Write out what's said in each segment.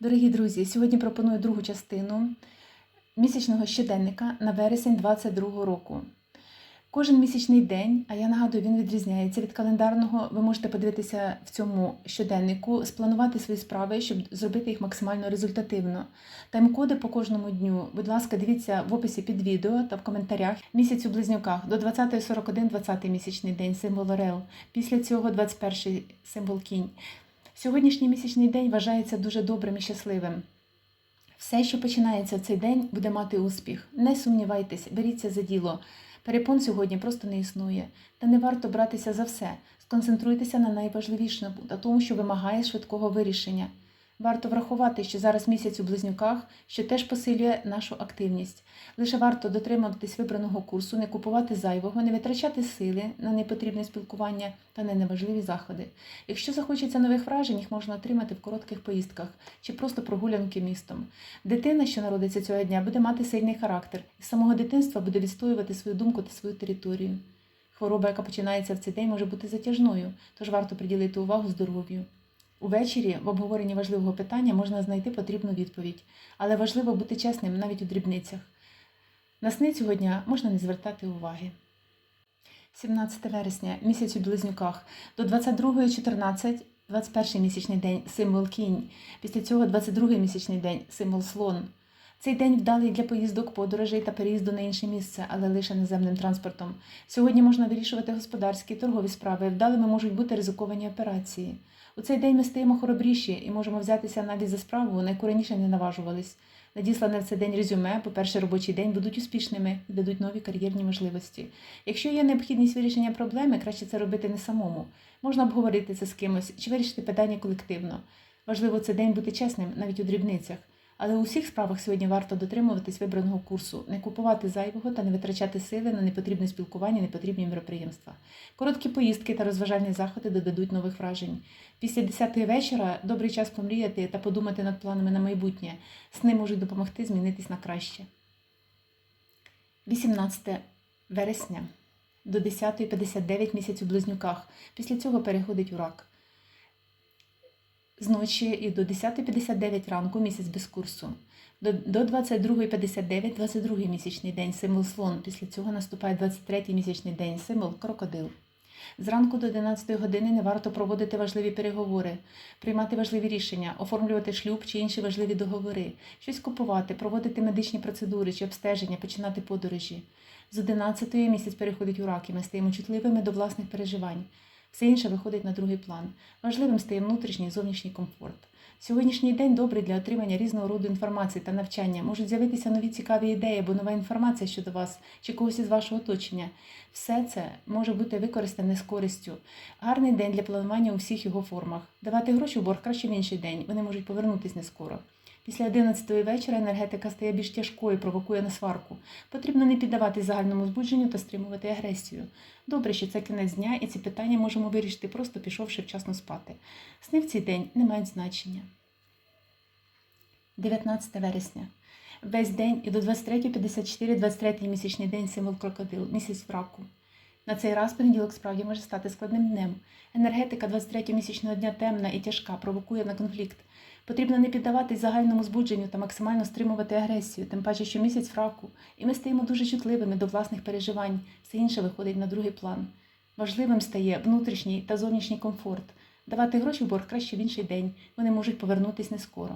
Дорогі друзі, сьогодні пропоную другу частину місячного щоденника на вересень 2022 року. Кожен місячний день, а я нагадую, він відрізняється від календарного. Ви можете подивитися в цьому щоденнику, спланувати свої справи, щоб зробити їх максимально результативно. Тайм-коди по кожному дню, будь ласка, дивіться в описі під відео та в коментарях. Місяць у близнюках до 20.41 20 місячний день, символ Орел. Після цього 21 символ кінь. Сьогоднішній місячний день вважається дуже добрим і щасливим. Все, що починається в цей день, буде мати успіх. Не сумнівайтесь, беріться за діло. Перепон сьогодні просто не існує, та не варто братися за все. Сконцентруйтеся на найважливішому, на тому, що вимагає швидкого вирішення. Варто врахувати, що зараз місяць у близнюках, що теж посилює нашу активність. Лише варто дотримуватись вибраного курсу, не купувати зайвого, не витрачати сили на непотрібне спілкування та на неважливі заходи. Якщо захочеться нових вражень, їх можна отримати в коротких поїздках чи просто прогулянки містом. Дитина, що народиться цього дня, буде мати сильний характер і з самого дитинства буде відстоювати свою думку та свою територію. Хвороба, яка починається в цей день, може бути затяжною, тож варто приділити увагу здоров'ю. Увечері в обговоренні важливого питання можна знайти потрібну відповідь, але важливо бути чесним навіть у дрібницях. На сни цього дня можна не звертати уваги. 17 вересня, місяць у близнюках, до 22.14, 21 місячний день, символ кінь. Після цього 22 місячний день, символ слон. Цей день вдалий для поїздок, подорожей та переїзду на інше місце, але лише наземним транспортом. Сьогодні можна вирішувати господарські, торгові справи, вдалими можуть бути ризиковані операції. У цей день ми стаємо хоробріші і можемо взятися навіть за справу, на раніше не наважувались. Надіслане в цей день резюме, по перший робочий день будуть успішними і дадуть нові кар'єрні можливості. Якщо є необхідність вирішення проблеми, краще це робити не самому. Можна обговорити це з кимось чи вирішити питання колективно. Важливо цей день бути чесним навіть у дрібницях. Але у всіх справах сьогодні варто дотримуватись вибраного курсу, не купувати зайвого та не витрачати сили на непотрібне спілкування, непотрібні мероприємства. Короткі поїздки та розважальні заходи додадуть нових вражень. Після 10-ї вечора добрий час помріяти та подумати над планами на майбутнє. Сни можуть допомогти змінитись на краще. 18 вересня до 10.59 місяць у близнюках. Після цього переходить у рак. Зночі і до 10.59 ранку місяць без курсу. До, до 22.59 22 й місячний день символ слон. Після цього наступає 23-й місячний день символ крокодил. Зранку до 11 години не варто проводити важливі переговори, приймати важливі рішення, оформлювати шлюб чи інші важливі договори, щось купувати, проводити медичні процедури чи обстеження, починати подорожі. З 11 місяць переходить у рак, і ми стаємо чутливими до власних переживань. Все інше виходить на другий план. Важливим стає внутрішній і зовнішній комфорт. Сьогоднішній день добрий для отримання різного роду інформації та навчання. Можуть з'явитися нові цікаві ідеї або нова інформація щодо вас чи когось із вашого оточення. Все це може бути використане з користю. Гарний день для планування у всіх його формах. Давати гроші в борг краще в інший день. Вони можуть повернутися не скоро. Після 11 вечора енергетика стає більш тяжкою, провокує на сварку. Потрібно не піддаватись загальному збудженню та стримувати агресію. Добре, що це кінець дня, і ці питання можемо вирішити, просто пішовши вчасно спати. Сни в цей день не мають значення. 19 вересня. Весь день і до 23.54, 23 місячний день символ крокодил, місяць в раку. На цей раз понеділок справді може стати складним днем. Енергетика 23 місячного дня темна і тяжка, провокує на конфлікт. Потрібно не піддаватись загальному збудженню та максимально стримувати агресію, тим паче, що місяць в раку, і ми стаємо дуже чутливими до власних переживань, все інше виходить на другий план. Важливим стає внутрішній та зовнішній комфорт. Давати гроші в борг краще в інший день, вони можуть повернутись не скоро.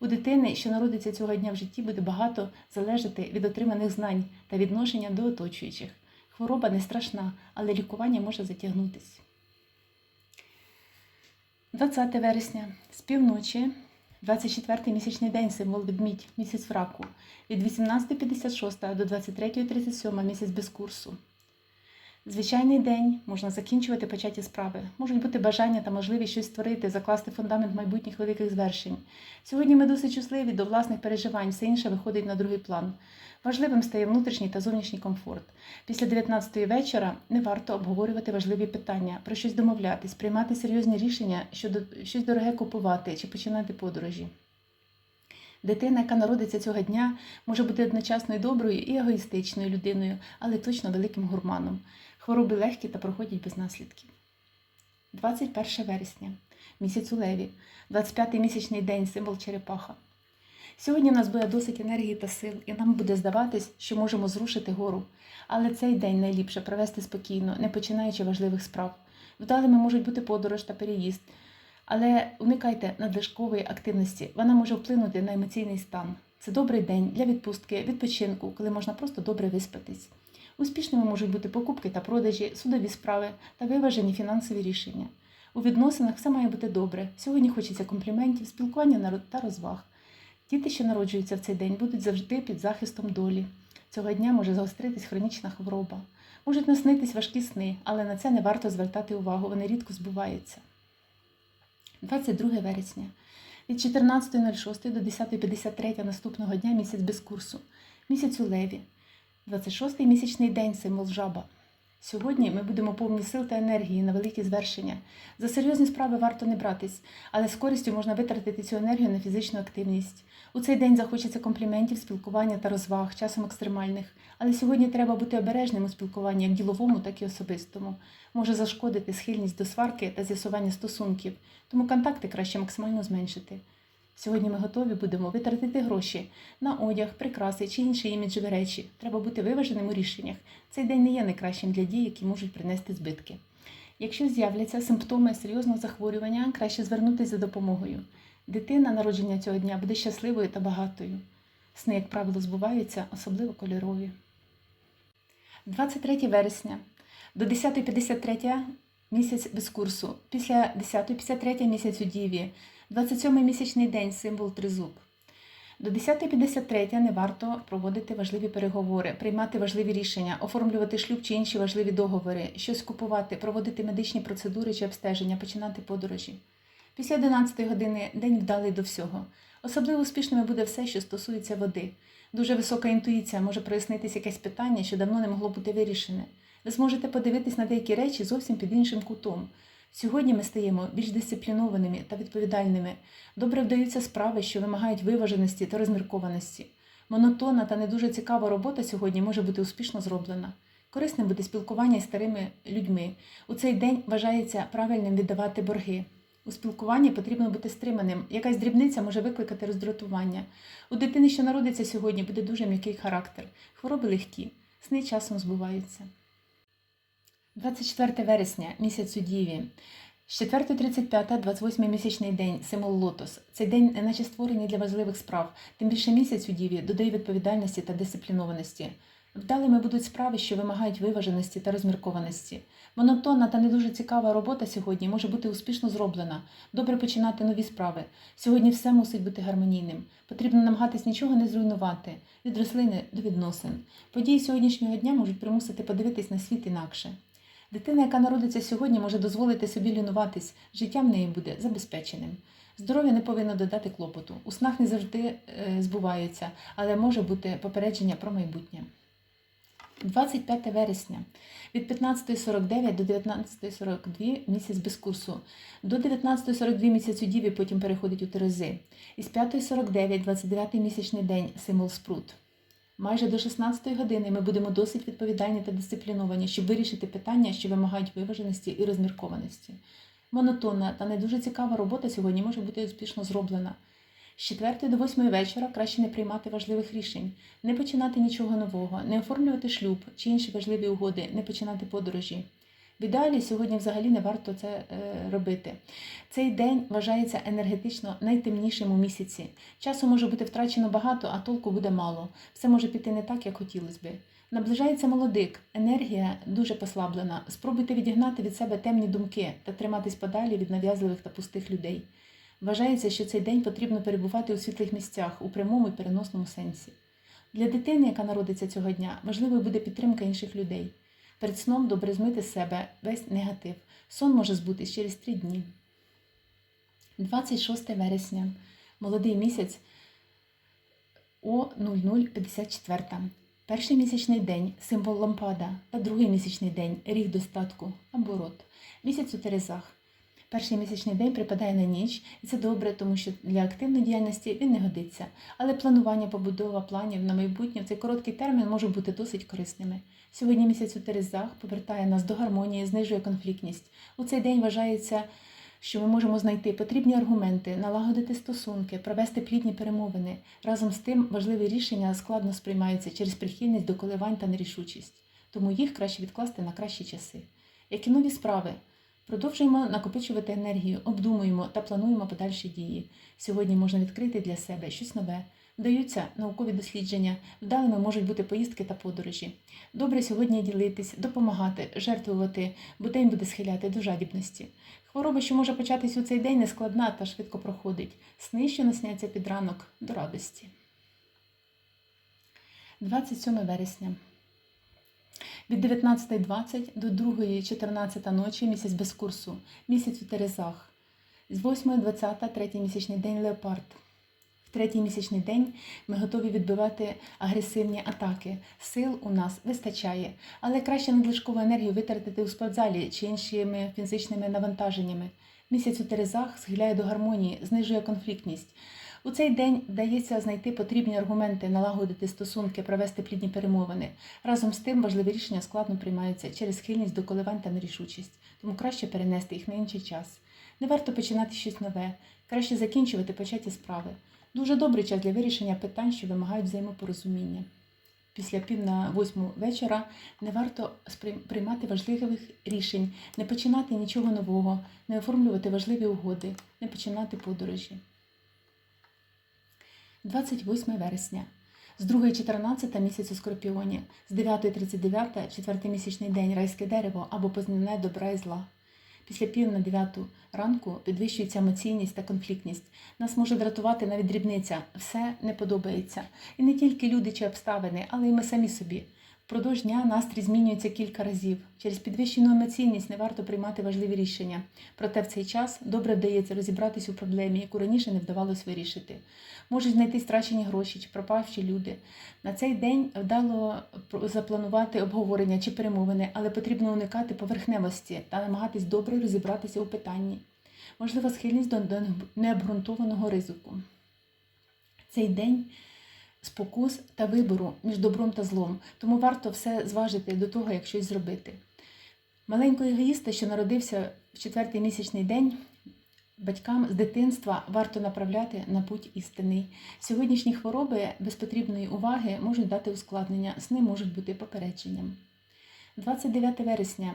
У дитини, що народиться цього дня в житті, буде багато залежати від отриманих знань та відношення до оточуючих. Хвороба не страшна, але лікування може затягнутись. 20 вересня з півночі, 24 місячний день, символ відмідь, місяць в раку. Від 18.56 до 23.37 місяць без курсу. Звичайний день можна закінчувати початі справи. Можуть бути бажання та можливість щось створити, закласти фундамент майбутніх великих звершень. Сьогодні ми досить чутливі до власних переживань, все інше виходить на другий план. Важливим стає внутрішній та зовнішній комфорт. Після 19-ї вечора не варто обговорювати важливі питання, про щось домовлятись, приймати серйозні рішення щодо щось дороге купувати чи починати подорожі. Дитина, яка народиться цього дня, може бути одночасно і доброю і егоїстичною людиною, але точно великим гурманом. Хвороби легкі та проходять без наслідків. 21 вересня, місяць у Леві, 25-й місячний день, символ черепаха. Сьогодні в нас буде досить енергії та сил, і нам буде здаватись, що можемо зрушити гору. Але цей день найліпше провести спокійно, не починаючи важливих справ. Вдалими можуть бути подорож та переїзд, але уникайте надлишкової активності. Вона може вплинути на емоційний стан. Це добрий день для відпустки, відпочинку, коли можна просто добре виспатись. Успішними можуть бути покупки та продажі, судові справи та виважені фінансові рішення. У відносинах все має бути добре. Сьогодні хочеться компліментів, спілкування та розваг. Діти, що народжуються в цей день, будуть завжди під захистом долі. Цього дня може загостритись хронічна хвороба. Можуть наснитись важкі сни, але на це не варто звертати увагу, вони рідко збуваються. 22 вересня. Від 14.06 до 10.53 наступного дня місяць без курсу. Місяць у леві. 26-й місячний день символ жаба. Сьогодні ми будемо повні сил та енергії на великі звершення. За серйозні справи варто не братись, але з користю можна витратити цю енергію на фізичну активність. У цей день захочеться компліментів, спілкування та розваг, часом екстремальних. Але сьогодні треба бути обережним у спілкуванні як діловому, так і особистому. Може зашкодити схильність до сварки та з'ясування стосунків, тому контакти краще максимально зменшити. Сьогодні ми готові будемо витратити гроші на одяг, прикраси чи інші іміджеві речі. Треба бути виваженим у рішеннях. Цей день не є найкращим для дій, які можуть принести збитки. Якщо з'являться симптоми серйозного захворювання, краще звернутися за допомогою. Дитина народження цього дня буде щасливою та багатою. Сни, як правило, збуваються, особливо кольорові. 23 вересня. До 10.53 місяць без курсу. Після 10.53 місяць у Діві. 27-й місячний день символ тризуб. До 10.53 не варто проводити важливі переговори, приймати важливі рішення, оформлювати шлюб чи інші важливі договори, щось купувати, проводити медичні процедури чи обстеження, починати подорожі. Після 11 години день вдалий до всього. Особливо успішними буде все, що стосується води. Дуже висока інтуїція може прояснитися якесь питання, що давно не могло бути вирішене. Ви зможете подивитись на деякі речі зовсім під іншим кутом. Сьогодні ми стаємо більш дисциплінованими та відповідальними. Добре вдаються справи, що вимагають виваженості та розміркованості. Монотонна та не дуже цікава робота сьогодні може бути успішно зроблена. Корисним буде спілкування із старими людьми. У цей день вважається правильним віддавати борги. У спілкуванні потрібно бути стриманим. Якась дрібниця може викликати роздратування. У дитини, що народиться сьогодні, буде дуже м'який характер. Хвороби легкі, сни часом збуваються. 24 вересня, місяць у Діві. З 4.35, 28 місячний день, символ лотос. Цей день наче створений для важливих справ. Тим більше місяць у Діві додає відповідальності та дисциплінованості. Вдалими будуть справи, що вимагають виваженості та розміркованості. Монотонна та не дуже цікава робота сьогодні може бути успішно зроблена. Добре починати нові справи. Сьогодні все мусить бути гармонійним. Потрібно намагатись нічого не зруйнувати від рослини до відносин. Події сьогоднішнього дня можуть примусити подивитись на світ інакше. Дитина, яка народиться сьогодні, може дозволити собі лінуватись, життя в неї буде забезпеченим. Здоров'я не повинно додати клопоту. У снах не завжди е, збуваються, але може бути попередження про майбутнє. 25 вересня від 15.49 до 19.42 місяць без курсу. До 19.42 місяць у Діві, потім переходить у Терези. Із 5.49 29 місячний день символ спрут. Майже до 16 години ми будемо досить відповідальні та дисципліновані, щоб вирішити питання, що вимагають виваженості і розміркованості. Монотонна та не дуже цікава робота сьогодні може бути успішно зроблена. З 4 до 8 вечора краще не приймати важливих рішень, не починати нічого нового, не оформлювати шлюб чи інші важливі угоди, не починати подорожі. В ідеалі сьогодні взагалі не варто це е, робити. Цей день вважається енергетично найтемнішим у місяці. Часу може бути втрачено багато, а толку буде мало. Все може піти не так, як хотілося би. Наближається молодик, енергія дуже послаблена. Спробуйте відігнати від себе темні думки та триматись подалі від нав'язливих та пустих людей. Вважається, що цей день потрібно перебувати у світлих місцях у прямому і переносному сенсі. Для дитини, яка народиться цього дня, важливою буде підтримка інших людей. Перед сном добре змити з себе весь негатив. Сон може збутись через три дні. 26 вересня. Молодий місяць о 0054. Перший місячний день символ лампада та другий місячний день ріг достатку або рот. Місяць у Терезах. Перший місячний день припадає на ніч, і це добре, тому що для активної діяльності він не годиться. Але планування, побудова планів на майбутнє в цей короткий термін можуть бути досить корисними. Сьогодні місяць у Терезах повертає нас до гармонії, знижує конфліктність. У цей день вважається, що ми можемо знайти потрібні аргументи, налагодити стосунки, провести плідні перемовини. Разом з тим важливі рішення складно сприймаються через прихильність до коливань та нерішучість, тому їх краще відкласти на кращі часи. Як і нові справи, продовжуємо накопичувати енергію, обдумуємо та плануємо подальші дії. Сьогодні можна відкрити для себе щось нове. Вдаються наукові дослідження, вдалими можуть бути поїздки та подорожі. Добре сьогодні ділитись, допомагати, жертвувати, бо день буде схиляти до жадібності. Хвороба, що може початись у цей день, не складна та швидко проходить. Сни, що насняться під ранок до радості. 27 вересня. Від 19.20 до 2.14 ночі місяць без курсу, місяць у Терезах. З 8.20 третій місячний день леопард. В третій місячний день ми готові відбивати агресивні атаки. Сил у нас вистачає, але краще надлишкову енергію витратити у спортзалі чи іншими фізичними навантаженнями. Місяць у Терезах схиляє до гармонії, знижує конфліктність. У цей день вдається знайти потрібні аргументи, налагодити стосунки, провести плідні перемовини. Разом з тим важливі рішення складно приймаються через схильність до коливань та нерішучість, тому краще перенести їх на інший час. Не варто починати щось нове, краще закінчувати початі справи. Дуже добрий час для вирішення питань, що вимагають взаємопорозуміння. Після пів на восьму вечора не варто приймати важливих рішень, не починати нічого нового, не оформлювати важливі угоди, не починати подорожі. 28 вересня. З 2.14 місяць у Скорпіоні, з 9.39 четвертий місячний день райське дерево або познане добра і зла. Після пів на дев'яту ранку підвищується емоційність та конфліктність. Нас може дратувати навіть дрібниця. Все не подобається. І не тільки люди чи обставини, але й ми самі собі. Впродовж дня настрій змінюється кілька разів. Через підвищену емоційність не варто приймати важливі рішення. Проте в цей час добре вдається розібратись у проблемі, яку раніше не вдавалося вирішити. Можуть знайти страчені гроші чи пропавші люди. На цей день вдало запланувати обговорення чи перемовини, але потрібно уникати поверхневості та намагатись добре розібратися у питанні. Можлива схильність до необґрунтованого ризику. Цей день спокус та вибору між добром та злом, тому варто все зважити до того, як щось зробити. Маленького егоїста, що народився в четвертий місячний день, батькам з дитинства варто направляти на путь істинний. Сьогоднішні хвороби без потрібної уваги можуть дати ускладнення, сни можуть бути попередженням. 29 вересня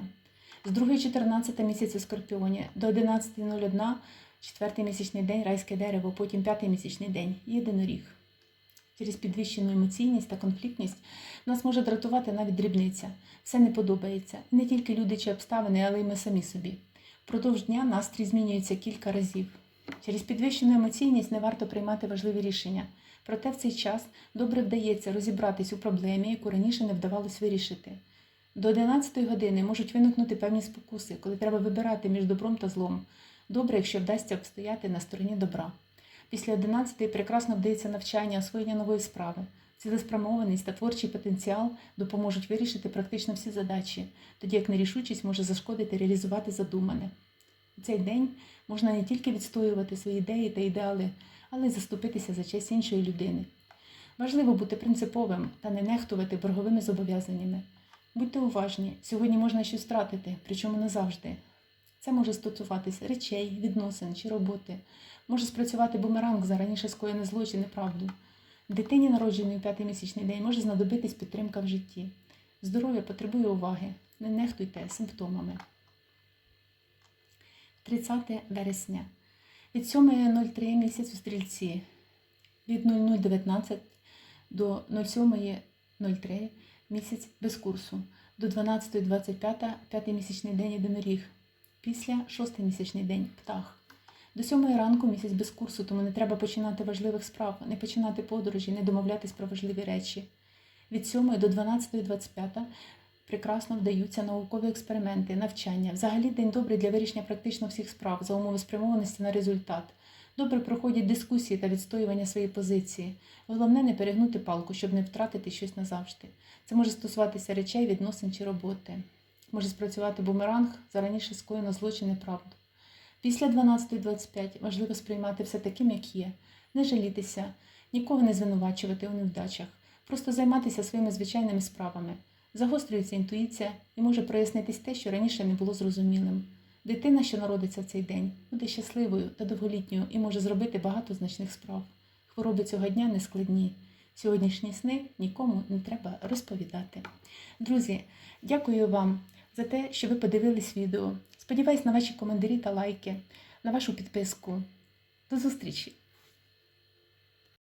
з 2.14 місяць у Скорпіоні до 11.01 четвертий місячний день райське дерево, потім п'ятий місячний день єдиноріг. Через підвищену емоційність та конфліктність нас може дратувати навіть дрібниця. Все не подобається. Не тільки люди чи обставини, але й ми самі собі. Впродовж дня настрій змінюється кілька разів. Через підвищену емоційність не варто приймати важливі рішення. Проте в цей час добре вдається розібратись у проблемі, яку раніше не вдавалось вирішити. До 11 години можуть виникнути певні спокуси, коли треба вибирати між добром та злом. Добре, якщо вдасться обстояти на стороні добра. Після 11 прекрасно вдається навчання, освоєння нової справи. Цілеспрямованість та творчий потенціал допоможуть вирішити практично всі задачі, тоді як нерішучість може зашкодити реалізувати задумане. У цей день можна не тільки відстоювати свої ідеї та ідеали, але й заступитися за честь іншої людини. Важливо бути принциповим та не нехтувати борговими зобов'язаннями. Будьте уважні, сьогодні можна щось втратити, причому назавжди. Це може стосуватися речей, відносин чи роботи. Може спрацювати бумеранг за раніше скоєне зло чи неправду. Дитині, народженій у п'ятий місячний день, може знадобитись підтримка в житті. Здоров'я потребує уваги. Не нехтуйте симптомами. 30 вересня. Від 7.03 місяць у стрільці. Від 00.19 до 07.03 місяць без курсу. До 12.25 п'ятий місячний день єдиноріг. Після шостий місячний день птах. До сьомої ранку місяць без курсу, тому не треба починати важливих справ, не починати подорожі, не домовлятись про важливі речі. Від 7 до 12.25 прекрасно вдаються наукові експерименти, навчання. Взагалі день добрий для вирішення практично всіх справ за умови спрямованості на результат. Добре проходять дискусії та відстоювання своєї позиції. Головне не перегнути палку, щоб не втратити щось назавжди. Це може стосуватися речей, відносин чи роботи. Може спрацювати бумеранг за раніше скоєно злочин і правду. Після 12.25 важливо сприймати все таким, як є, не жалітися, нікого не звинувачувати у невдачах, просто займатися своїми звичайними справами. Загострюється інтуїція і може прояснитись те, що раніше не було зрозумілим. Дитина, що народиться в цей день, буде щасливою та довголітньою і може зробити багато значних справ. Хвороби цього дня не складні. Сьогоднішні сни нікому не треба розповідати. Друзі, дякую вам за те, що ви подивились відео. Сподіваюсь на ваші коментарі та лайки, на вашу підписку. До зустрічі!